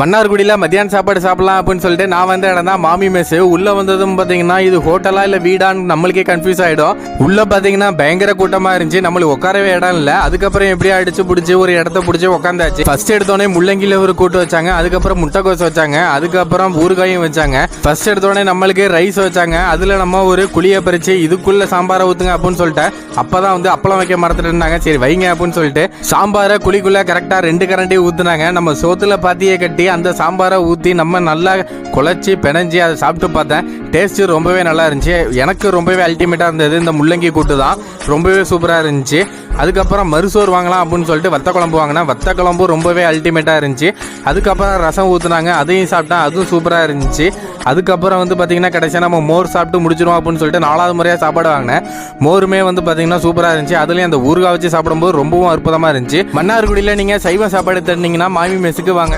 மன்னார்குடியில் மத்தியான சாப்பாடு சாப்பிடலாம் அப்படின்னு சொல்லிட்டு நான் வந்த இடம் தான் மாமி மெஸ்ஸு உள்ளே வந்ததும் பார்த்தீங்கன்னா இது ஹோட்டலா இல்லை வீடான்னு நம்மளுக்கே கன்ஃபியூஸ் ஆகிடும் உள்ளே பார்த்தீங்கன்னா பயங்கர கூட்டமாக இருந்துச்சு. நம்மளுக்கு உட்காரவே இடம் இல்லை. அதுக்கப்புறம் எப்படியும் அடிச்சு பிடிச்சி ஒரு இடத்த பிடிச்சி உட்காந்தாச்சு ஃபர்ஸ்ட் எடுத்தோடனே முள்ளங்கியில் ஒரு கூட்டு வச்சாங்க. அதுக்கப்புறம் முட்டைக்கோஸ் வச்சாங்க. அதுக்கப்புறம் ஊறுகாயும் வச்சாங்க. ஃபர்ஸ்ட் எடுத்தோடனே நம்மளுக்கு ரைஸ் வச்சாங்க. அதில் நம்ம ஒரு குழியை பறிச்சு இதுக்குள்ளே சாம்பாரை ஊற்றுங்க அப்படின்னு சொல்லிட்டு அப்பதான் வந்து அப்பளம் வைக்க மறந்துட்டு இருந்தாங்க. சரி வைங்க அப்படின்னு சொல்லிட்டு சாம்பாரை குழிக்குள்ளே கரெக்டாக ரெண்டு கரண்டி ஊற்றுனாங்க நம்ம சோத்தில் பாத்தியே கட்டி அந்த சாம்பாரை ஊற்றி நம்ம நல்லா குழச்சி பிணைஞ்சி அதை சாப்பிட்டு பார்த்தேன். டேஸ்ட்டு ரொம்பவே நல்லா இருந்துச்சு. எனக்கு ரொம்பவே அல்டிமேட்டாக இருந்தது இந்த முள்ளங்கி கூட்டு தான். ரொம்பவே சூப்பராக இருந்துச்சு. அதுக்கப்புறம் மறுசோறு வாங்கலாம் அப்படின்னு சொல்லிட்டு வத்த குழம்பு வாங்கினேன். வத்த குழம்பு ரொம்பவே அல்டிமேட்டாக இருந்துச்சு. அதுக்கப்புறம் ரசம் ஊற்றுனாங்க அதையும் சாப்பிட்டேன். அதுவும் சூப்பராக இருந்துச்சு. அதுக்கப்புறம் வந்து பார்த்திங்கன்னா கடைசியாக நம்ம மோர் சாப்பிட்டு முடிச்சிருவோம் அப்படின்னு சொல்லிட்டு நாலாவது முறையாக சாப்பாடு வாங்கினேன். மோருமே வந்து பார்த்திங்கன்னா சூப்பராக இருந்துச்சு. அதுலேயும் அந்த ஊறுகாய் வச்சு சாப்பிடும்போது ரொம்பவும் அற்புதமாக இருந்துச்சு. மன்னார்குடியில் நீங்கள் சைவ சாப்பாடு தந்தீங்கன்னா மாமி மெஸுக்கு வாங்க.